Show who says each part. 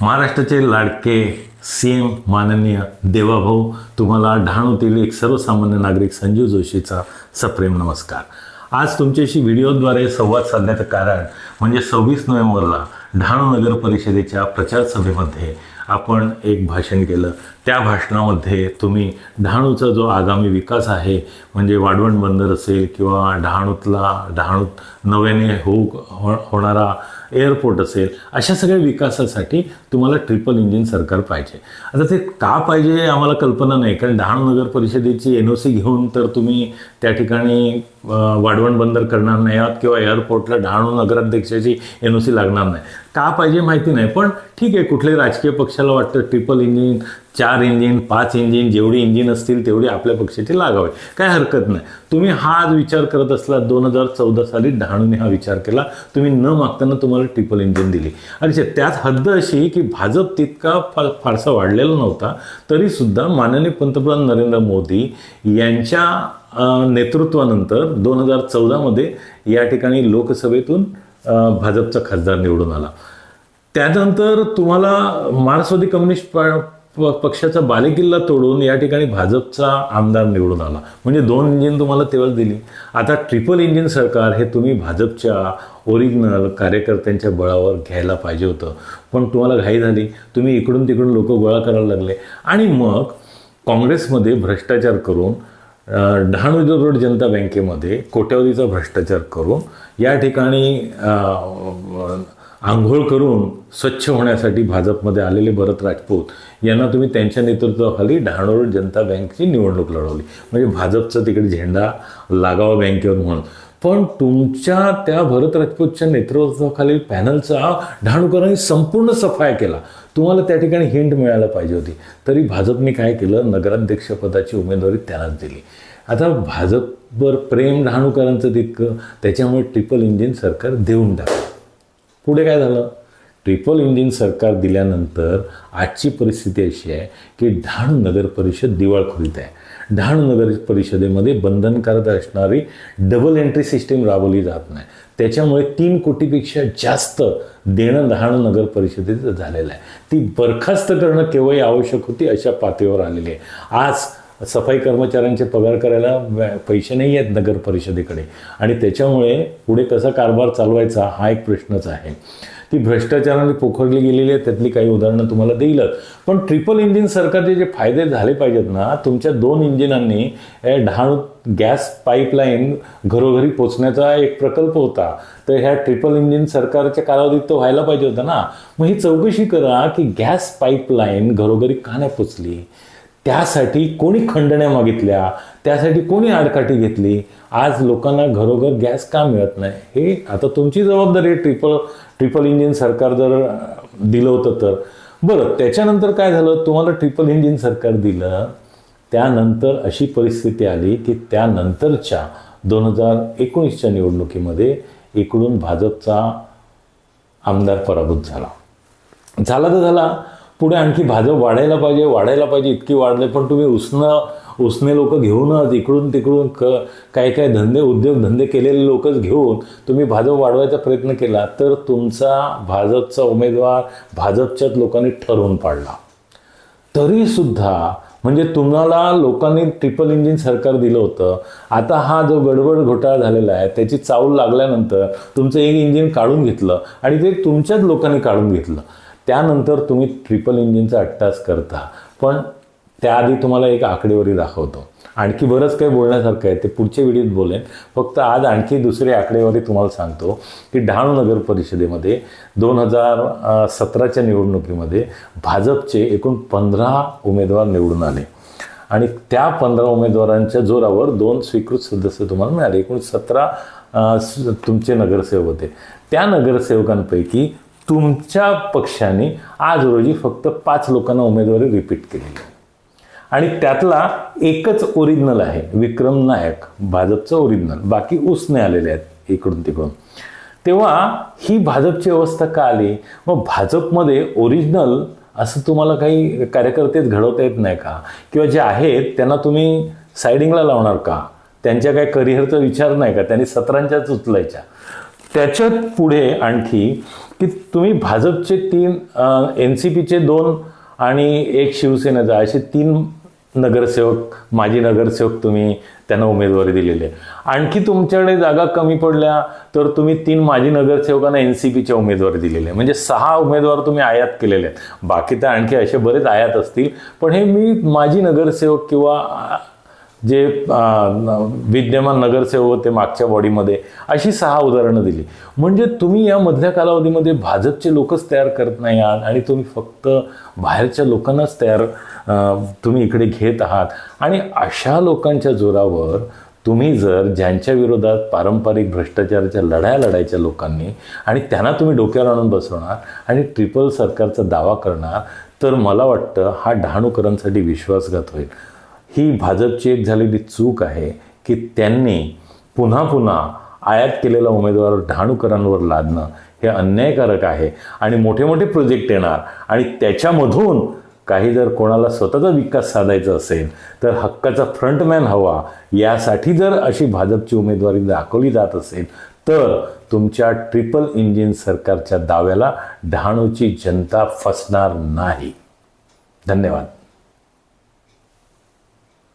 Speaker 1: महाराष्ट्राचे लाडके C M माननीय देवाभाऊ तुम्हाला डहाणूतील एक सर्वसामान्य नागरिक संजीव जोशीचा सप्रेम नमस्कार. आज तुमच्याशी व्हिडिओद्वारे संवाद साधण्याचं कारण म्हणजे सव्वीस नोव्हेंबरला डहाणू नगर परिषदेच्या प्रचार सभेमध्ये आपण एक भाषण केलं. त्या भाषणामध्ये तुम्ही डहाणूचा जो आगामी विकास आहे म्हणजे वाढवण बंदर असेल किंवा डहाणूतला डहाणूत नव्याने होऊ हो होणारा एअरपोर्ट असेल अशा सगळ्या विकासासाठी तुम्हाला ट्रिपल इंजिन सरकार पाहिजे. आता ते का पाहिजे आम्हाला कल्पना नाही. कारण डहाणू नगर परिषदेची एन ओ सी घेऊन तर तुम्ही त्या ठिकाणी वाढवण बंदर करणार नाही आहात किंवा एअरपोर्टला डहाणू नगराध्यक्षाची एन ओ सी लागणार नाही. का पाहिजे माहिती नाही पण ठीक आहे कुठल्याही राजकीय पक्षाला वाटतं ट्रिपल इंजिन चार इंजिन पाच इंजिन जेवढी इंजिन असतील तेवढी आपल्या पक्षाची लागावे. काय हरकत नाही. तुम्ही हा आज विचार करत असला दोन हजार चौदा साली डहाणूने हा विचार केला तुम्ही न मागताना तुम्हाला ट्रिपल इंजिन दिली. आणि त्यात हद्द अशी की भाजप तितका फा फारसा वाढलेला नव्हता तरीसुद्धा माननीय पंतप्रधान नरेंद्र मोदी यांच्या नेतृत्वानंतर दोन हजार चौदामध्ये या ठिकाणी लोकसभेतून भाजपचा खासदार निवडून आला. त्यानंतर तुम्हाला मार्क्सवादी कम्युनिस्ट प- पक्षाचा बालेकिल्ला तोडून या ठिकाणी भाजपचा आमदार निवडून आला. म्हणजे दोन इंजिन तुम्हाला तेव्हा दिली. आता ट्रिपल इंजिन सरकार हे तुम्ही भाजपच्या ओरिजिनल कार्यकर्त्यांच्या बळावर घ्यायला पाहिजे होतं. पण तुम्हाला घाई झाली. तुम्ही इकडून तिकडून लोक गोळा करायला लागले. आणि मग काँग्रेसमध्ये भ्रष्टाचार करून डहाणू रोड जनता बँकेमध्ये कोट्यावधीचा भ्रष्टाचार करून या ठिकाणी आंघोळ करून स्वच्छ होण्यासाठी भाजपमध्ये आलेले भरत राजपूत यांना तुम्ही त्यांच्या नेतृत्वाखाली डहाणू रोड जनता बँकची निवडणूक लढवली. म्हणजे भाजपचा तिकडे झेंडा लागावा बँकेवर म्हणून. पण तुमच्या त्या भरत राजपूतच्या नेतृत्वाखालील पॅनलचा डहाणूकरांनी संपूर्ण सफाया केला. तुम्हाला त्या ठिकाणी हिंट मिळायला पाहिजे होती. तरी भाजपने काय केलं? नगराध्यक्षपदाची उमेदवारी त्यालाच दिली. आता भाजपवर प्रेम डहाणूकरांचं तितकं त्याच्यामुळे ट्रिपल इंजिन सरकार देऊन टाकलं. पुढे काय झालं? ट्रिपल इंजिन सरकार दिल्यानंतर आजची परिस्थिती अशी आहे की डहाणू नगर परिषद दिवाळखोरीत आहे. डहाणू नगर परिषदेमध्ये बंधनकारक असणारी डबल एंट्री सिस्टीम राबवली जात नाही. त्याच्यामुळे तीन कोटीपेक्षा जास्त देणं डहाणू नगर परिषदेचं झालेलं आहे. ती बरखास्त करणं केव्हाही आवश्यक होती अशा पातळीवर आलेली आहे. आज सफाई कर्मचाऱ्यांचे पगार करायला पैसे नाही आहेत नगर परिषदेकडे. आणि त्याच्यामुळे पुढे कसा कारभार चालवायचा हा एक प्रश्नच आहे. ती भ्रष्टाचाराने पोखरली गेलेली आहे त्यातली काही उदाहरणं तुम्हाला देईलच. पण ट्रिपल इंजिन सरकारचे जे फायदे झाले पाहिजेत ना तुमच्या दोन इंजिनांनी डहाणू गॅस पाईपलाईन घरोघरी पोचण्याचा एक प्रकल्प होता. तर ह्या ट्रिपल इंजिन सरकारच्या कालावधीत तो व्हायला पाहिजे होता ना. मग ही चौकशी करा की गॅस पाईपलाईन घरोघरी का नाही पोचली? त्यासाठी कोणी खंडण्या मागितल्या त्यासाठी कोणी आडकाठी घेतली आज लोकांना घरोघर गॅस का मिळत नाही? हे आता तुमची जबाबदारी ट्रिपल ट्रिपल इंजिन सरकार जर दिलं होतं तर. बरं त्याच्यानंतर काय झालं? तुम्हाला ट्रिपल इंजिन सरकार दिलं त्यानंतर अशी परिस्थिती आली की त्यानंतरच्या दोन हजार एकोणीसच्या निवडणुकीमध्ये इकडून भाजपचा आमदार पराभूत झाला. झाला तर झाला. पुढे आणखी भाजप वाढायला पाहिजे वाढायला पाहिजे इतकी वाढले पण तुम्ही उसणं उसने लोक घेऊनच इकडून तिकडून क काही काही धंदे उद्योग धंदे केलेले लोकच घेऊन तुम्ही भाजप वाढवायचा प्रयत्न केला तर तुमचा भाजपचा उमेदवार भाजपच्याच लोकांनी ठरवून पाडला. तरीसुद्धा म्हणजे तुम्हाला लोकांनी ट्रिपल इंजिन सरकार दिलं होतं. आता हा जो गडबड घोटाळा झालेला आहे त्याची चावल लागल्यानंतर तुमचं एक इंजिन काढून घेतलं आणि ते तुमच्याच लोकांनी काढून घेतलं. त्यानंतर तुम्ही ट्रिपल इंजिनचा अट्टास करता. पण त्याआधी तुम्हाला एक आकडेवारी दाखवतो. आणखी बरंच काही बोलण्यासारखं आहे ते पुढच्या व्हिडिओत बोलेन. फक्त आज आणखी दुसरी आकडेवारी तुम्हाला सांगतो की डहाणू नगर परिषदेमध्ये दोन हजार सतराच्या निवडणुकीमध्ये भाजपचे एकूण पंधरा उमेदवार निवडून आले. आणि त्या पंधरा उमेदवारांच्या जोरावर दोन स्वीकृत सदस्य तुम्हाला मिळाले. एकूण सतरा तुमचे नगरसेवक होते. त्या नगरसेवकांपैकी तुमच्या पक्षाने आज रोजी फक्त पाच लोकांना उमेदवारी रिपीट केलेली आहे. आणि त्यातला एकच ओरिजिनल आहे विक्रम नायक भाजपचं ओरिजिनल बाकी उसने आलेले आहेत इकडून तिकडून. तेव्हा ही भाजपची अवस्था का आली? मग भाजपमध्ये ओरिजिनल असं तुम्हाला काही कार्यकर्तेच घडवता येत नाही का? किंवा जे आहेत त्यांना तुम्ही सायडिंगला लावणार का? त्यांच्या काय करिअरचा विचार नाही का? त्यांनी सतरांच्याच उचलायच्या. त्याच्यात पुढे आणखी की तुम्ही भाजपचे तीन एन सी पीचे दोन आणि एक शिवसेनेचा असे तीन नगरसेवक माजी नगरसेवक तुम्ही त्यांना उमेदवारी दिलेली आहे. आणखी तुमच्याकडे जागा कमी पडल्या तर तुम्ही तीन माजी नगरसेवकांना एन सी पीच्या उमेदवारी दिलेली आहे. म्हणजे सहा उमेदवार तुम्ही आयात केलेले आहेत. बाकी तर आणखी असे बरेच आयात असतील. पण हे मी माजी नगरसेवक किंवा जे विद्यमान नगरसेवक होते मागच्या बॉडीमध्ये अशी सहा उदाहरणं दिली. म्हणजे तुम्ही या मधल्या कालावधीमध्ये भाजपचे लोकच तयार करत नाही आहात आणि तुम्ही फक्त बाहेरच्या लोकांनाच तयार तुम्ही इकडे घेत आहात. आणि अशा लोकांच्या जोरावर तुम्ही जर ज्यांच्या विरोधात पारंपरिक भ्रष्टाचाराच्या लढाया लढायच्या लोकांनी आणि त्यांना तुम्ही डोक्यावर आणून बसवणार आणि ट्रिपल सरकारचा दावा करणार तर मला वाटतं हा डहाणूकरांसाठी विश्वासघात होईल. ही भाजपची एक झालेली चूक आहे की त्यांनी पुन्हा पुन्हा आयात केलेला उमेदवार डहाणूकरांवर लादणं हे अन्यायकारक आहे. आणि मोठे मोठे प्रोजेक्ट येणार. आणि त्याच्यामधून काही जर कोणाला स्वतःचा विकास साधायचा असेल तर हक्काचा फ्रंटमॅन हवा. यासाठी जर अशी भाजपची उमेदवारी दाखवली जात असेल तर तुमच्या ट्रिपल इंजिन सरकारच्या दाव्याला डहाणूची जनता फसणार नाही. धन्यवाद.